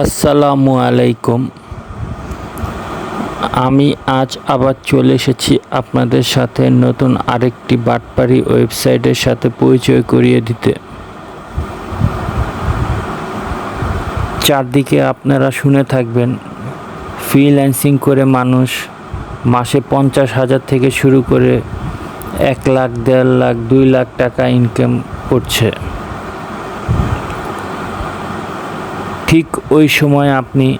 আসসালামু আলাইকুম। আমি আজ আবার চলে এসেছি আপনাদের সাথে নতুন আরেকটি বাটপাড়ি ওয়েবসাইটের সাথে পরিচয় করিয়ে দিতে। চারদিকে আপনারা শুনে থাকবেন, ফ্রিল্যান্সিং করে মানুষ মাসে পঞ্চাশ হাজার থেকে শুরু করে এক লাখ, দেড় লাখ, দুই লাখ টাকা ইনকাম করছে। ঠিক ওই সময় আপনি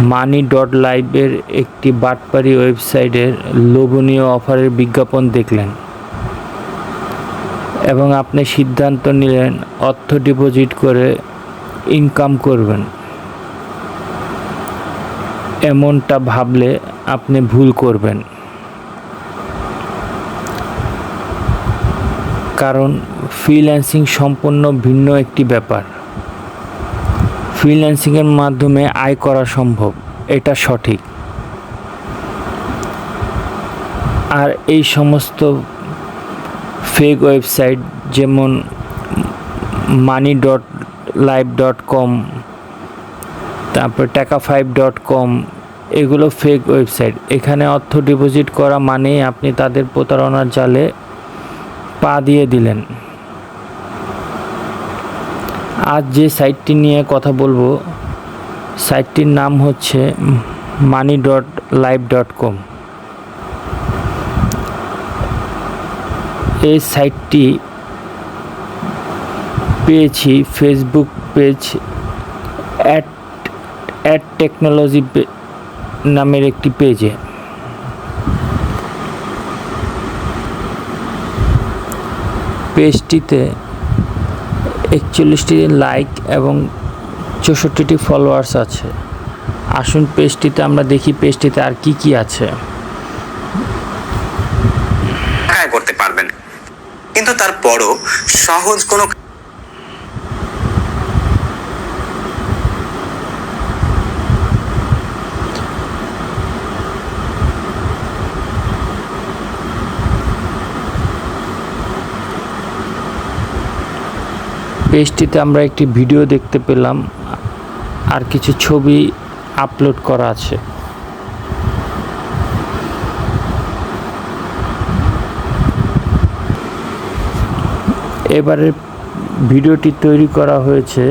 মানি ডট লাইভের একটি বাটপারি ওয়েবসাইটের লোভনীয় অফারের বিজ্ঞাপন দেখলেন এবং আপনি সিদ্ধান্ত নিলেন অর্থ ডিপোজিট করে ইনকাম করবেন। এমনটা ভাবলে আপনি ভুল করবেন। কারণ ফ্রিল্যান্সিং সম্পূর্ণ ভিন্ন একটি ব্যাপার। ফ্রিল্যান্সিংয়ের মাধ্যমে আয় করা সম্ভব, এটা সঠিক। আর এই সমস্ত ফেক ওয়েবসাইট যেমন money dot live dot com তারপর টাকা ফাইভ ডট কম এগুলো ফেক ওয়েবসাইট এখানে অর্থ ডিপোজিট করা মানেই আপনি তাদের প্রতারণার জালে পা দিয়ে দিলেন। আজ যে সাইটটি নিয়ে কথা বলব, সাইটটির নাম হচ্ছে money dot live dot com এই সাইটটি পেয়েছি Facebook page add add technology নামের একটি পেজে পেজটিতে একচল্লিশটি লাইক এবং চৌষট্টিটি ফলোয়ার্স আছে। আসুন পেজটিতে আমরা দেখি পেজটিতে আর কি কি আছে। আয় করতে পারবেন। কিন্তু তারপরও সহজ কোনো পেজটিতে আমরা একটি ভিডিও দেখতে পেলাম, আর কিছু ছবি আপলোড করা আছে। এবারে ভিডিওটি তৈরি করা হয়েছে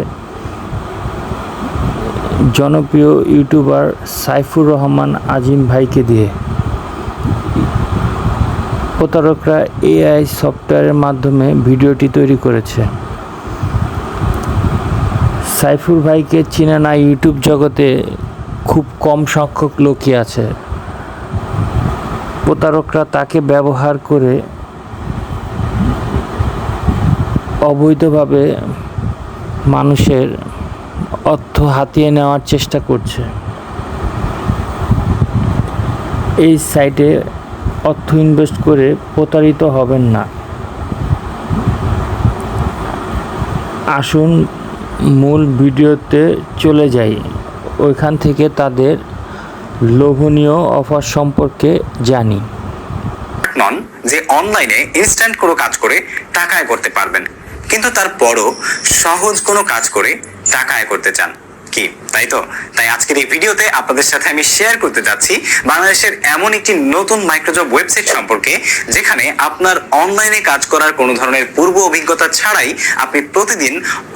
জনপ্রিয় ইউটিউবার সাইফুর রহমান আজিম ভাইকে দিয়ে। প্রতারকরা এআই সফটওয়্যারের মাধ্যমে ভিডিওটি তৈরি করেছে। সাইফুর ভাইকে চিনে না ইউটিউব জগতে খুব কম সংখ্যক লোকই আছে। প্রতারকরা তাকে ব্যবহার করে অবৈধভাবে মানুষের অর্থ হাতিয়ে নেওয়ার চেষ্টা করছে। এই সাইটে অর্থ ইনভেস্ট করে প্রতারিত হবেন না। আসুন মূল ভিডিওতে চলে যাই। ওইখান থেকে তাদের লোভনীয় অফার সম্পর্কে জানি। নন, যে অনলাইনে ইনস্ট্যান্ট কোনো কাজ করে টাকা আয় করতে পারবেন। কিন্তু তারপরও সহজ কোনো কাজ করে টাকা আয় করতে চান। কি, তাই তো? তাই আজকের এই ভিডিওতে আপনাদের সাথে আমি শেয়ার করতে যাচ্ছি বাংলাদেশের এমন একটি নতুন মাইক্রোজব ওয়েবসাইট সম্পর্কে, যেখানে আপনার অনলাইনে কাজ করার কোনো ধরনের পূর্ব অভিজ্ঞতা ছাড়াই আপনি প্রতিদিন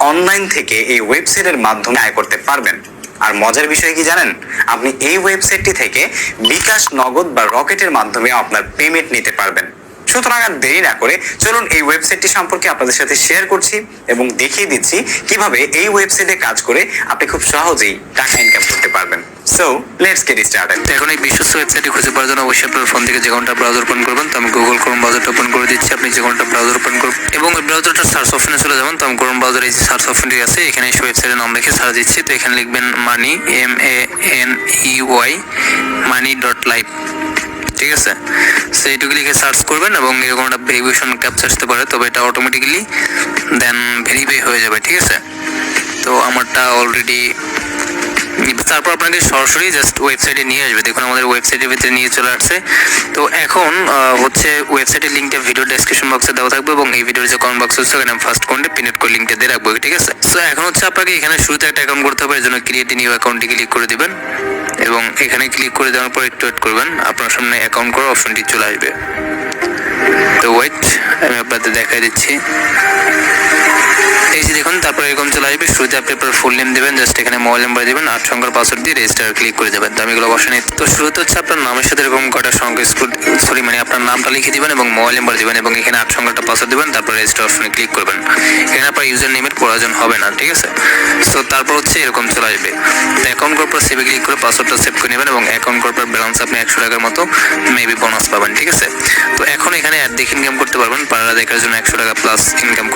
অনলাইন থেকে এই ওয়েবসাইটের মাধ্যমে আয় করতে পারবেন। আর মজার বিষয় কি জানেন? আপনি এই ওয়েবসাইটটি থেকে বিকাশ, নগদ বা রকেটের মাধ্যমে আপনার পেমেন্ট নিতে পারবেন। সুতরাং আর দেরি না করে চলুন এই ওয়েবসাইটটি সম্পর্কে আপনাদের সাথে শেয়ার করছি এবং দেখিয়ে দিচ্ছি কীভাবে এই ওয়েবসাইটে কাজ করে আপনি খুব সহজেই টাকা ইনকাম করতে পারবেন। সো লেটস গেট স্টার্টেড এখন এই বিশ্বস্ত ওয়েবসাইটে খুঁজে পাওয়ার জন্য অবশ্যই আপনার ফোন থেকে যে কোনটা ব্রাউজার ওপেন করবেন। তো আমি গুগল ক্রোম ব্রাউজারটা ওপেন করে দিচ্ছি। আপনি যে কোনটা ব্রাউজার ওপেন করবেন এবং ওই ব্রাউজারটা সার্চ অপশনে চলে যাবেন। তো আমি ক্রোম ব্রাউজারে এই যে সার্চ অপশনটি আছে, এখানে এসে ওয়েবসাইটের নাম লিখে সার্চ দিচ্ছি। তো এখানে লিখবেন money M A N E Y money dot live ঠিক আছে? সো এইটুকু লিখে সার্চ করবেন এবং এরকম একটা ভেরিফিকেশন ক্যাপচা আসতে পারে, তবে এটা অটোমেটিক্যালি দেন ভেরিফাই হয়ে যাবে, ঠিক আছে? তো আমারটা অলরেডি তারপর আপনাকে সরাসরি জাস্ট ওয়েবসাইটে নিয়ে আসবে। দেখুন আমাদের ওয়েবসাইটের ভিতরে নিয়ে চলে আসছে। তো এখন হচ্ছে ওয়েবসাইটের লিঙ্কটা ভিডিও ডেসক্রিপশন বক্সে দেওয়া থাকবে এবং এই ভিডিওর যে কমেন্ট বক্স আছে, ওখানে ফার্স্ট কমেন্টে পিনেট করে লিঙ্কটা দিয়ে রাখব, ঠিক আছে? সো এখন হচ্ছে আপনাকে এখানে শুরুতে একটা অ্যাকাউন্ট করতে হবে, এর জন্য ক্রিয়েট নিউ অ্যাকাউন্টে ক্লিক করে দেবেন এবং এখানে ক্লিক করে দেওয়ার পর একটু ওয়েট করবেন, আপনার সামনে অ্যাকাউন্ট করার অপশনটি চলে আসবে। তো ওয়েট আমি আপনাদের দেখাই দিচ্ছি। এই যে দেখুন, তারপর এরকম চলে আসবে। শুরুতে আপনি আপনার ফুল নেম দেবেন জাস্ট এখানে মোবাইল নাম্বার দেবেন, আট সংখ্যার পাসওয়ার্ড দিয়ে রেজিস্টার ক্লিক করে দেবেন। তো আমি এগুলো বসানি তো শুরুতে হচ্ছে আপনার নামের সাথে এরকম কটা সংখ্যা সরি মানে আপনার নামটা লিখে দিবেন এবং মোবাইল নাম্বার দিবেন এবং এখানে আট সংখ্যাটা পাসওয়ার্ড দেবেন, তারপর রেজিস্টার অপশনে ক্লিক করবেন। এখানে আপনার ইউজার নেমের প্রয়োজন হবে না, ঠিক আছে? তো তারপর হচ্ছে এরকম চলে আসবে। তো অ্যাকাউন্ট করার পর সেভে ক্লিক করে পাসওয়ার্ডটা সেভ করে নেবেন এবং অ্যাকাউন্ট করার পর ব্যালেন্স আপনি একশো টাকার মতো মেবি বোনাস পাবেন, ঠিক আছে? তো এখন এখানে অ্যাড দেখে ইনকাম করতে পারবেন। পাড়া দেখার জন্য একশো টাকা প্লাস ইনকাম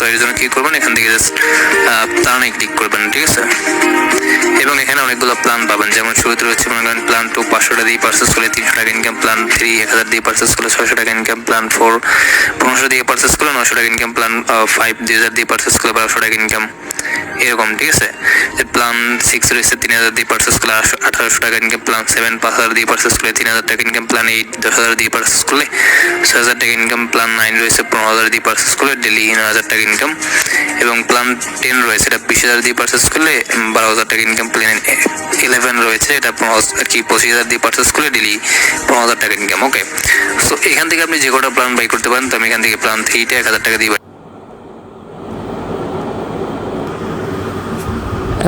তো এর জন্য কি করবেন, এখান থেকে জাস্ট প্ল্যানে ক্লিক করবেন, ঠিক আছে? এবং এখানে অনেকগুলো প্ল্যান পাবেন, যেমন শুরুতে রয়েছে মনে করেন প্ল্যান টু পাঁচশো টাকা দিয়ে পার্সেস করলে তিনশো টাকা ইনকাম প্ল্যান থ্রি এক হাজার দিয়ে পার্সেস করলে ছয়শো টাকা ইনকাম প্ল্যান ফোর পনেরোশো দিয়ে পার্সেস করলে নশো টাকা ইনকাম প্ল্যান ফাইভ দুই হাজার দিয়ে পার্সেস করলে বারোশো টাকা ইনকাম এরকম, ঠিক আছে? যে প্ল্যান সিক্স রয়েছে, তিন হাজার দিয়ে পার্সেস করলে আঠারোশো টাকা ইনকাম প্ল্যান সেভেন পাঁচ হাজার দিয়ে পার্সেস করলে তিন হাজার টাকা ইনকাম প্ল্যান এইট দশ হাজার দিয়ে পার্সেস করলে ছয় হাজার টাকা ইনকাম প্ল্যান নাইন রয়েছে, পনেরো হাজার দিয়ে পার্সেস করলে ডেলি নয় হাজার টাকা ইনকাম এবং প্ল্যান টেন রয়েছে, এটা বিশ হাজার দিয়ে পার্সেস করলে বারো হাজার টাকা ইনকাম প্ল্যান ইলেভেন রয়েছে, এটা আর কি, পঁচিশ হাজার দিয়ে পার্সেস করলে ডেলি পনেরো হাজার টাকা ইনকাম ওকে সো এখান থেকে আপনি যে কটা প্ল্যান বাই করতে পারেন, তো আমি এখান থেকে প্ল্যান থ্রিটা এক হাজার টাকা দিয়ে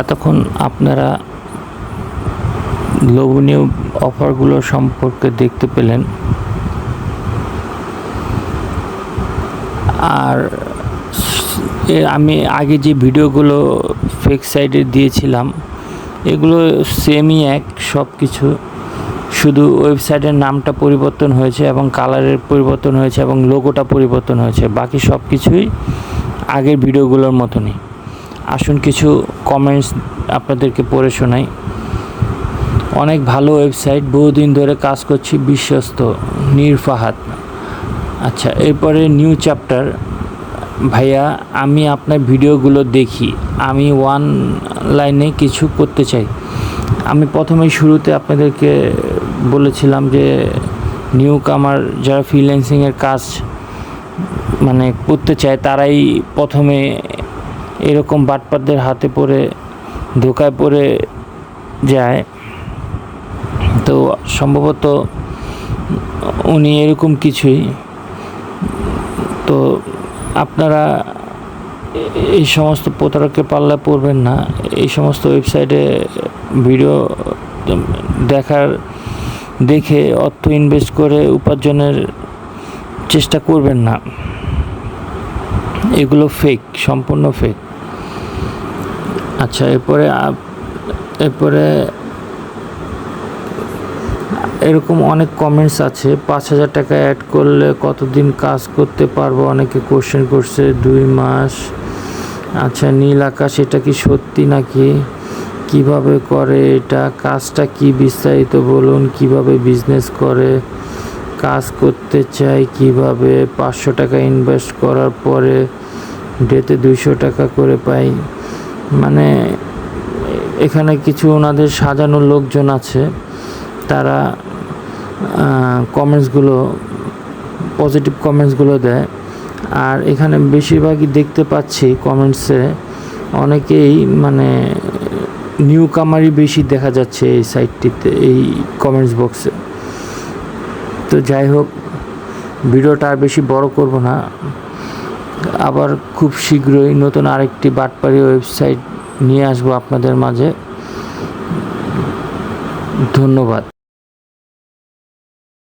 এতক্ষণ আপনারা লোভনীয় অফারগুলো সম্পর্কে দেখতে পেলেন। আর আমি আগে যে ভিডিওগুলো ফেক সাইডে দিয়েছিলাম, এগুলো সেমই এক সব কিছু শুধু ওয়েবসাইটের নামটা পরিবর্তন হয়েছে এবং কালারের পরিবর্তন হয়েছে এবং লোগোটা পরিবর্তন হয়েছে। বাকি সব কিছুই আগের ভিডিওগুলোর মতনই। আসুন কিছু কমেন্টস আপনাদেরকে পড়ে শোনাই। অনেক ভালো ওয়েবসাইট বহুদিন ধরে কাজ করছি, বিশ্বস্ত নিরফাহাত আচ্ছা এরপরে নিউ চ্যাপ্টার ভাইয়া, আমি আপনার ভিডিওগুলো দেখি, আমি ওয়ান লাইনে কিছু করতে চাই। আমি প্রথমেই শুরুতে আপনাদেরকে বলেছিলাম যে নিউ কামার যারা ফ্রিল্যান্সিংয়ের কাজ মানে করতে চায়, তারাই প্রথমে এরকম বাটপারদের হাতে পড়ে ধোকায় পড়ে যায়। তো সম্ভবত উনি এরকম কিছুই। তো আপনারা এই সমস্ত প্রতারকের পাল্লা পড়বেন না। এই সমস্ত ওয়েবসাইটে ভিডিও দেখার, দেখে অর্থ ইনভেস্ট করে উপার্জনের চেষ্টা করবেন না। এগুলো ফেক সম্পূর্ণ ফেক আচ্ছা এরপরে এরপরে এরকম অনেক কমেন্টস আছে। পাঁচ হাজার টাকা অ্যাড করলে কতদিন কাজ করতে পারব? অনেকে কোশ্চেন করছে, দুই মাস। আচ্ছা নীল আকাশ, এটা কি সত্যি নাকি? কীভাবে করে এটা? কাজটা কি বিস্তারিত বলুন? কীভাবে বিজনেস করে? কাজ করতে চাই কীভাবে? পাঁচশো টাকা ইনভেস্ট করার পরে, ডেতে দুইশো টাকা করে পাই। মানে এখানে কিছু ওনাদের সাজানো লোকজন আছে। তারা কমেন্টসগুলো পজিটিভ কমেন্টসগুলো দেয়। আর এখানে বেশিরভাগই দেখতে পাচ্ছি কমেন্টসে অনেকেই মানে নিউ কামারই বেশি দেখা যাচ্ছে এই সাইটটিতে এই কমেন্টস বক্সে তো যাই হোক, ভিডিওটা আর বেশি বড় করব না। আবার খুব শীঘ্রই নতুন আরেকটি বাটপাড়ি ওয়েবসাইট নিয়ে আসব আপনাদের মাঝে। ধন্যবাদ।